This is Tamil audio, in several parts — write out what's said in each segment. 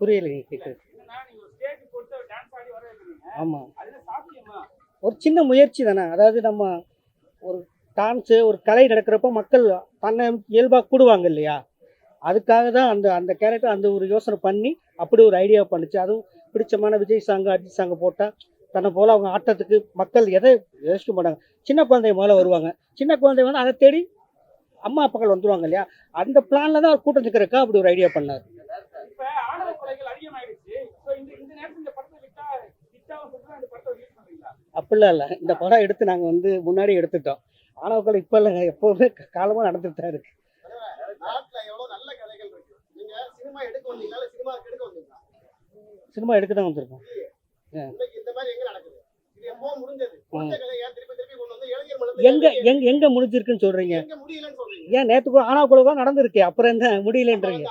புரியலைங்க கேட்குறது ஆமாம் ஒரு சின்ன முயற்சி தானே. அதாவது நம்ம ஒரு டான்ஸு ஒரு கலை நடக்கிறப்போ மக்கள் தன்னை இயல்பாக கூடுவாங்க இல்லையா? அதுக்காக தான் அந்த அந்த கேரக்டர் அந்த ஒரு யோசனை பண்ணி அப்படி ஒரு ஐடியா பண்ணுச்சு. அதுவும் பிடிச்சமான விஜய் சாங்கு அஜித் சாங்கை போட்டால் தன்னை போல் அவங்க ஆட்டத்துக்கு மக்கள் எதை யோசிக்க மாட்டாங்க. சின்ன குழந்தைங்க முதல்ல வருவாங்க. சின்ன குழந்தை வந்து அதை தேடி அம்மா அப்பாக்கள் வந்துருவாங்க இல்லையா? அந்த பிளானில் தான் அவர் கூட்டம் நிற்கிறக்கா அப்படி ஒரு ஐடியா பண்ணார். அப்படிலாம் இல்லை. இந்த படம் எடுத்து நாங்கள் வந்து முன்னாடி எடுத்துட்டோம். ஆனவக்கள் இப்போ இல்லைங்க. எப்போவுமே காலமாக நடந்துட்டு தான் இருக்கு. நாட்டுல எவ்வளவு நல்ல கதைகள் இருக்கு. நீங்க சினிமா எடுக்க வந்தீங்களா? இல்ல சினிமா எடுக்க வந்தீங்களா? சினிமா எடுக்க தான் வந்திருக்கோம். எங்க எங்க எங்க எங்க முடிஞ்சிருக்குன்னு சொல்றீங்க? ஏன் நேத்து கூட ஆனா தான் நடந்திருக்கு அப்புறம் என்ன முடியலன்றீங்க?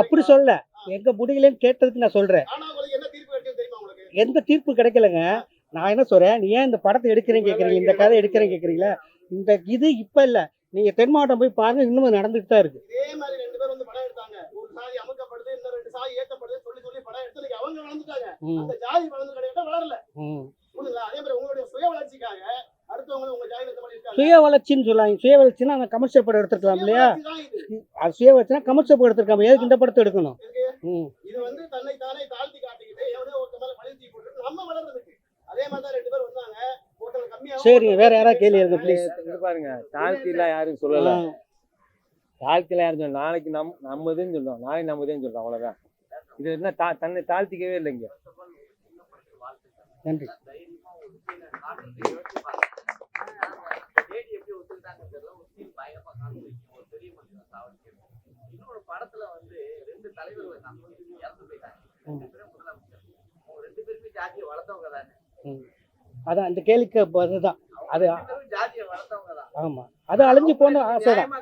அப்படி சொல்ல எங்க முடியலன்னு கேட்டதுக்கு நான் சொல்றேன். எந்த தீர்ப்பு கிடைக்கலங்க? நான் என்ன சொல்றேன் நீ ஏன் இந்த படத்தை எடுக்கிறேன்னு கேக்குறீங்க? இந்த கதை எடுக்கிறேன்னு கேக்குறீங்களா? இந்த இது இப்ப இல்ல. நீங்க தென் மாவட்டம் போய் பாருங்க இன்னும் நடந்துட்டு தான் இருக்கு இதே மாதிரி ரெண்டு பேர் வந்து படம் எடுத்தாங்க ஒரு சாதி அமுக்கப்படுது இன்னும் ரெண்டு சாதி ஏத்தப்படுது சொல்லி சொல்லி படம் எடுத்து இன்னைக்கு அவங்க வளர்ந்துட்டாங்க ம், அந்த ஜாதி வளர்ந்து கிடையாது வளரல. அதே மாதிரி உங்களுடைய சுய வளர்ச்சிக்காக சுய வளர்ச்சின்னு சொல்லாங்க. சுய வளர்ச்சின்னா அந்த கமர்ஷியல் படம் எடுத்துருக்கலாம் இல்லையா? இது. அது சுய வளர்ச்சினா கமர்ஷியல் படம் எடுத்துருக்காம எதுக்கு இந்த படத்தை எடுக்கணும்? ம். இது வந்து தன்னை தானே தாழ்த்தி காட்டிக்கிட்டு எவனோ ஒருத்த மேல பழி தூக்கி போட்டு நம்ம வளர்றதுக்கு. அதே மாதிரி தான் ரெண்டு பேர் வந்தாங்க. ஒருத்தர் கம்மியா சரிங்க வேற யாராவது கேள்வி இருங்க ப்ளீஸ் இங்க பாருங்க தாழ்த்திலாம் யாரும் சொல்லல. தாழ்த்திலாம் யாரும் சொல்லல. நாளைக்கு நம் நம்மதுன்னு சொல்றோம் நாளைக்கு நம்மதுன்னு சொல்றோம் அவ்வளவுதான். இது என்ன தா தன்னை தாழ்த்திக்கவே இல்லைங்க. நன்றி. படத்துல வந்து ரெண்டு தலைவர்கள் இறந்து போயிட்டாங்க ரெண்டு பேரும் ஜாதியை வளர்த்தவங்க தானே ம். அதான் அந்த கேள்விக்கு அதுதான். அது ரெண்டு பேரும் ஜாதியை வளர்த்தவங்க தான். ஆமா. அது அழிஞ்சு போன ஆசை தான்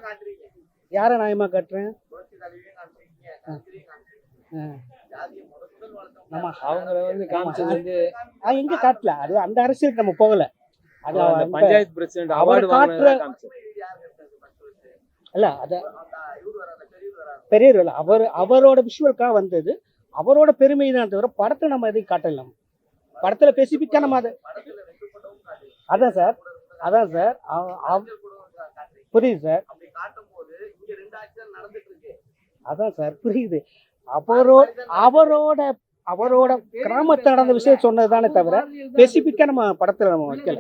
யாரை நியாயமா கட்டுறேன்? ஆமா அவங்கள வந்து காமிச்சது வந்து எங்க காட்டல. அது அந்த அரசியலுக்கு நம்ம போகல. அது பஞ்சாயத்து பிரசிடென்ட் அவார்டு காட்டுற- இல்ல அது பெரியவர். அவர் அவரோட விஷுவலுக்காக வந்தது. அவரோட பெருமை தான் தவிர படத்தை நம்ம எதையும் காட்டல நம்ம. படத்துல ஸ்பெசிஃபிக்கா நம்ம அது அதான் சார் அதான் சார். புரியுது சார். அதான் சார் புரியுது. அவரோ அவரோட அவரோட கிராமத்துல நடந்த விஷயம் சொன்னது தானே தவிர ஸ்பெசிஃபிக்கா நம்ம படத்துல நம்ம வைக்கல.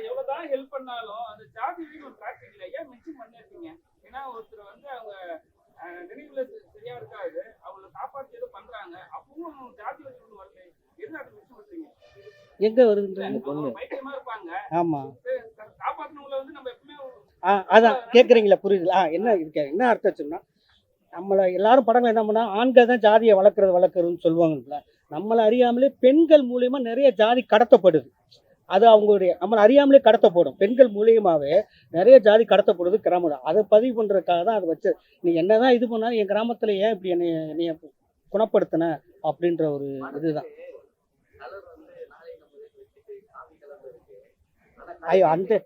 எவ்வளவுதான் ஹெல்ப் பண்ணாலும் அந்த ஜாதி ஒரு காட்டுறீங்களா ஏன் மென்ஷன் பண்ணிருக்கீங்க? ஏன்னா ஒருத்தர் வந்து அவங்க நினைவுல சரியா இருக்காது. அவங்கள காப்பாற்றி ஏதோ பண்றாங்க. அப்பவும் ஜாதி வச்சு ஒண்ணு வரல. எதுனா அது மிஸ் பண்றீங்க? எங்க வருதுன்றாங்க பொண்ணு. பைத்தியமா இருப்பாங்க. ஆமா. காப்பாற்றினவங்கள வந்து நம்ம எப்பவுமே அதான் கேட்குறீங்களா புரியுது ஆ என்ன இருக்கு என்ன அர்த்தம் வச்சோம்னா நம்மளை எல்லாரும் படங்கள் என்ன பண்ணா ஆண்கள் தான் ஜாதியை வளர்க்குறது வளர்க்குறதுன்னு சொல்லுவாங்கல்ல. நம்மளை அறியாமலே பெண்கள் மூலியமா நிறைய ஜாதி கடத்தப்படுது. அது அவங்களுடைய நம்மளை அறியாமலே கடத்தப்படும். பெண்கள் மூலியமாவே நிறைய ஜாதி கடத்தப்படுது கிராமம் அதை பதிவு பண்ணுறதுக்காக தான் அதை வச்சு நீ என்னதான் இது பண்ணாலும் என் கிராமத்தில் ஏன் இப்படி என்னை என்னைய குணப்படுத்தின அப்படின்ற ஒரு இதுதான். கலர் வந்து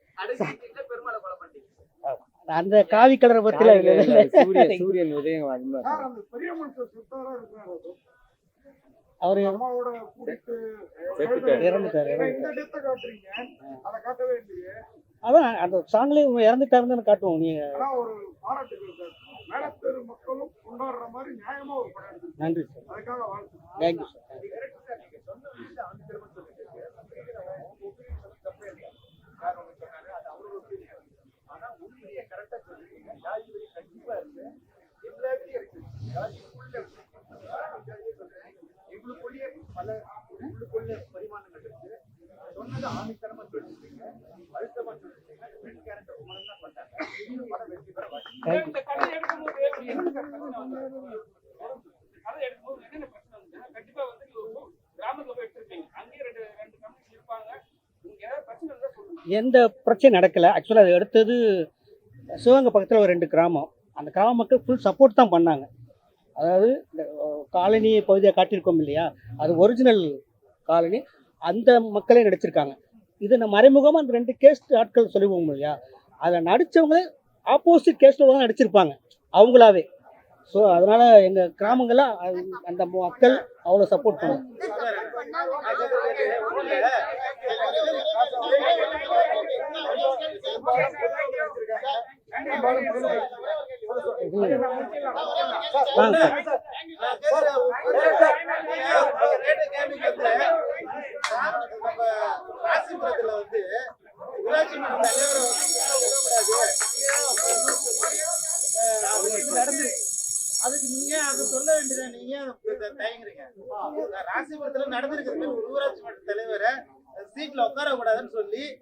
அந்த காவி கலரை பற்றில சூரியன் உதயம் அது மாதிரி. சார் அந்த பெரிய மனுஷன் சுத்தாரா இருக்கிறாரு அவர் அம்மாவோட கூட்டிட்டு செத்துட்டாரு. இறந்துட்டாரு ஏன்னா இறந்துட்டாரு. இந்த டெத்தை காட்டுறீங்க அதை காட்டவே இல்லையே அதான் அந்த சாங்லேயே இவங்க இறந்துட்டாருன்னு தானே காட்டுவோம் நீ ஆனா ஒரு பாராட்டுகள் சார் மேலத்தெரு மக்களும் கொண்டாடுற மாதிரி நியாயமா ஒரு படம் எடுத்து நன்றி சார் அதுக்காக வாழ்த்து தேங்க்யூ சார் இவங்களுக்குள்ளேயே பல உள்ளுக்குள்ள பரிமாணங்கள் இருக்கு சொன்னது ஆணித்தரமா சொல்லிருக்கீங்க அழுத்தமா சொல்லிருக்கீங்க பெண் கேரக்டர் உங்களை தான் பண்ணாங்க இன்னும் படம் வெற்றி பெற வாய்ப்பு இந்த கதை எடுக்கும்போது என்ன சார் பிரச்சனை வந்து கதை எடுக்கும்போது என்னென்ன பிரச்சனை வந்து கண்டிப்பா வந்து நீங்க ஒரு கிராமத்துல போய் எடுத்திருப்பீங்க அங்கேயே ரெண்டு ரெண்டு கம்பெனி இருப்பாங்க நீங்க ஏதாவது பிரச்சனை இருந்தா சொல்லுங்க எந்த பிரச்சனை நடக்கல. ஆக்சுவலாக அது அடுத்தது சிவகங்கை பக்கத்தில் ஒரு ரெண்டு கிராமம். அந்த கிராம மக்கள் ஃபுல் சப்போர்ட் தான் பண்ணாங்க. அதாவது இந்த காலனி பகுதியை காட்டியிருக்கோம் இல்லையா? அது ஒரிஜினல் காலனி. அந்த மக்களே நடிச்சிருக்காங்க. இது நம்ம மறைமுகமாக அந்த ரெண்டு கேஸ்ட் ஆட்கள் சொல்லுவோம் இல்லையா? அதில் நடித்தவங்களே ஆப்போசிட் கேஸில் தான் நடிச்சிருப்பாங்க. அவங்களாவே. ஸோ அதனால் எங்கள் கிராமங்களில் அந்த மக்கள் அவ்வளோ சப்போர்ட் பண்ணுவாங்க வாங்க சார். ராசிபுரத்துல வந்து ஊராட்சி மன்ற தலைவரை வந்து நடந்து அதுக்கு நீங்க அதை சொல்ல வேண்டியது நீங்க ஏன் தயங்குறீங்க ராசிபுரத்துல நடந்திருக்கிறது ஒரு ஊராட்சி மன்ற தலைவரை சீட்ல உட்கார கூடாதுன்னு சொல்லி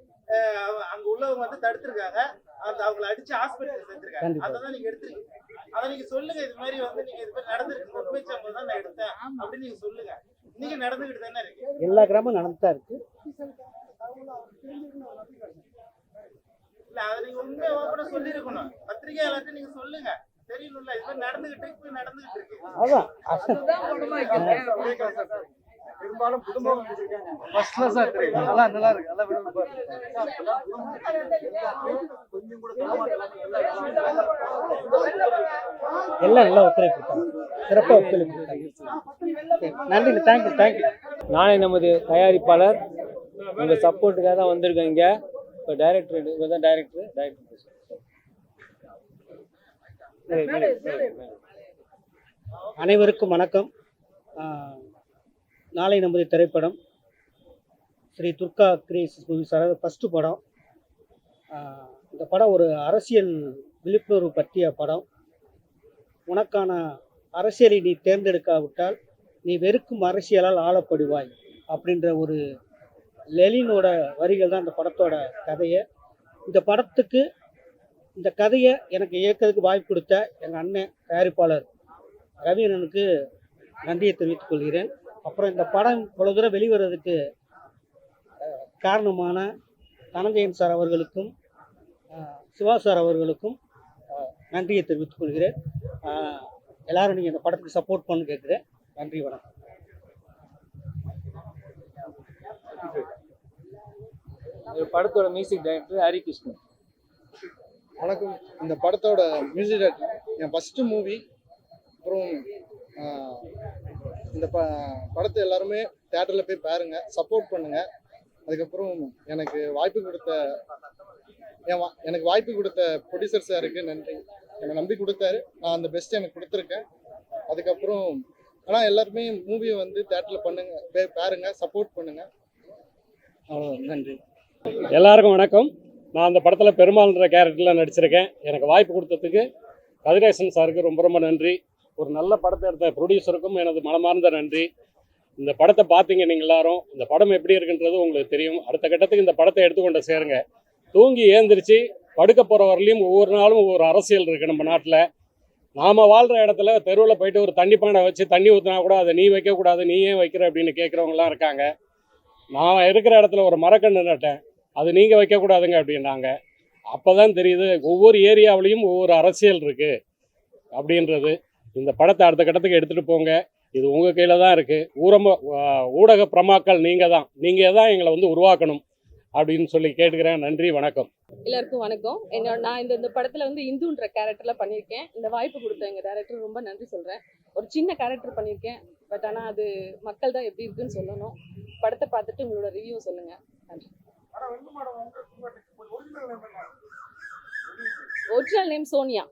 அங்க உள்ளவங்க வந்து தடுத்திருக்காங்க. அந்த அவங்கள அடிச்சு ஹாஸ்பிட்டல் சேர்த்திருக்காங்க. அதை தான் நீங்க எடுத்திருக்கீங்க. அதை நீங்க சொல்லுங்க. இது மாதிரி வந்து நீங்க இது மாதிரி நடந்திருக்கு. உண்மை சம்பவம் தான் நான் எடுத்தேன் அப்படின்னு நீங்க சொல்லுங்க. நீங்க நடந்துகிட்டு தானே இருக்கு? எல்லா கிராமம் நடந்து தான் இருக்குது இல்ல அதை நீங்க உண்மையை ஓப்பனா சொல்லிருக்கணும் பத்திரிகை எல்லாத்தையும் நீங்க சொல்லுங்க. தெரியணும்ல இது மாதிரி நடந்துகிட்டு இப்ப நடந்துகிட்டு இருக்கு. அதான். பெரும்பாலும் குடும்பம் ஃபர்ஸ்ட் கிளாஸா இருக்கு. நல்லா நல்லா இருக்கு. நல்லா விடுங்க கொஞ்சம் கூட எல்லாம் நல்லா ஒத்துழைப்பு சிறப்பாக ஒத்துழைப்பு நன்றி தேங்க்யூ தேங்க்யூ நானே நமது தயாரிப்பாளர். உங்கள் சப்போர்ட்டுக்காக தான் வந்திருக்கேன் இங்கே. இப்போ டைரக்டர் இவங்க தான் டைரக்டர் டைரக்டர் அனைவருக்கும் வணக்கம். நாளை நமது திரைப்படம் ஸ்ரீ துர்கா கிரேஸ் மூவிஸார ஃபஸ்ட்டு படம். இந்த படம் ஒரு அரசியல் விழிப்புணர்வு பற்றிய படம். உனக்கான அரசியலை நீ தேர்ந்தெடுக்காவிட்டால் நீ வெறுக்கும் அரசியலால் ஆளப்படுவாய் அப்படின்ற ஒரு லெலினோட வரிகள் தான் இந்த படத்தோட கதையை. இந்த படத்துக்கு இந்த கதையை எனக்கு இயக்கிறதுக்கு வாய்ப்பு கொடுத்த எங்கள் அண்ணன் தயாரிப்பாளர் ரவீனனுக்கு நன்றியை தெரிவித்துக் கொள்கிறேன். அப்புறம் இந்த படம் இவ்வளோ தூரம் வெளிவரதுக்கு காரணமான தனஞ்சயன் சார் அவர்களுக்கும் சிவா சார் அவர்களுக்கும் நன்றியை தெரிவித்துக் கொள்கிறேன். எல்லாரும் நீங்கள் இந்த படத்துக்கு சப்போர்ட் பண்ணு கேட்குறேன். நன்றி வணக்கம். இந்த படத்தோட மியூசிக் டைரக்டர் ஹரிகிருஷ்ணன். வணக்கம். இந்த படத்தோட மியூசிக் டைரக்டர் என் ஃபஸ்ட்டு மூவி அப்புறம் இந்த ப படத்தை எல்லாருமே தேட்டரில் போய் பாருங்க சப்போர்ட் பண்ணுங்க. அதுக்கப்புறம் எனக்கு வாய்ப்பு கொடுத்த வா- எனக்கு வாய்ப்பு கொடுத்த ப்ரொடியூசர் சாருக்கு நன்றி. என்னை நம்பி கொடுத்தாரு. நான் அந்த பெஸ்ட் எனக்கு கொடுத்துருக்கேன். அதுக்கப்புறம் ஆனால் எல்லாருமே மூவியை வந்து தேட்டரில் பண்ணுங்க பாருங்க சப்போர்ட் பண்ணுங்க. அவ்வளோ நன்றி. எல்லாருக்கும் வணக்கம். நான் அந்த படத்தில் பெருமாள்ன்ற கேரக்டரில் நடிச்சிருக்கேன். எனக்கு வாய்ப்பு கொடுத்ததுக்கு கதிரேசன் சாருக்கு ரொம்ப ரொம்ப நன்றி. ஒரு நல்ல படத்தை எடுத்த ப்ரொடியூசருக்கும் எனது மனமார்ந்த நன்றி. இந்த படத்தை பார்த்தீங்க நீங்கள் எல்லாரும். இந்த படம் எப்படி இருக்குன்றது உங்களுக்கு தெரியும். அடுத்த கட்டத்துக்கு இந்த படத்தை எடுத்துக்கொண்டு சேருங்க. தூங்கி ஏந்திரிச்சு படுக்க போகிற வரலையும் ஒவ்வொரு நாளும் ஒவ்வொரு அரசியல் இருக்குது நம்ம நாட்டில். நாம் வாழ்கிற இடத்துல தெருவில் போயிட்டு ஒரு தண்ணி பானை வச்சு தண்ணி ஊற்றினா கூட அதை நீ வைக்கக்கூடாது நீ ஏன் வைக்கிற அப்படின்னு கேட்குறவங்களாம் இருக்காங்க. நான் இருக்கிற இடத்துல ஒரு மரக்கன்று நட்டேன். அது நீங்கள் வைக்கக்கூடாதுங்க அப்படின்னாங்க. அப்போ தான் தெரியுது ஒவ்வொரு ஏரியாவிலையும் ஒவ்வொரு அரசியல் இருக்குது அப்படின்றது. இந்த படத்தை அடுத்த கட்டத்துக்கு எடுத்துகிட்டு போங்க. இது உங்கள் கையில் தான் இருக்குது ஊரம ஊடக பிரமாக்கள் நீங்கள் தான். நீங்கள் தான் எங்களை வந்து உருவாக்கணும் அப்படின்னு சொல்லி கேட்டுக்கிறேன். நன்றி வணக்கம். எல்லாருக்கும் வணக்கம். என்னோட நான் இந்த இந்த படத்துல வந்து இந்துன்ற கேரக்டர்ல பண்ணியிருக்கேன். இந்த வாய்ப்பு கொடுத்த எங்க டேரக்டர் ரொம்ப நன்றி சொல்றேன். ஒரு சின்ன கேரக்டர் பண்ணியிருக்கேன். பட் ஆனா அது மக்கள் தான் எப்படி இருக்குன்னு சொல்லணும். படத்தை பார்த்துட்டு உங்களோட ரிவ்யூ சொல்லுங்க. நன்றி. Original name Sonia.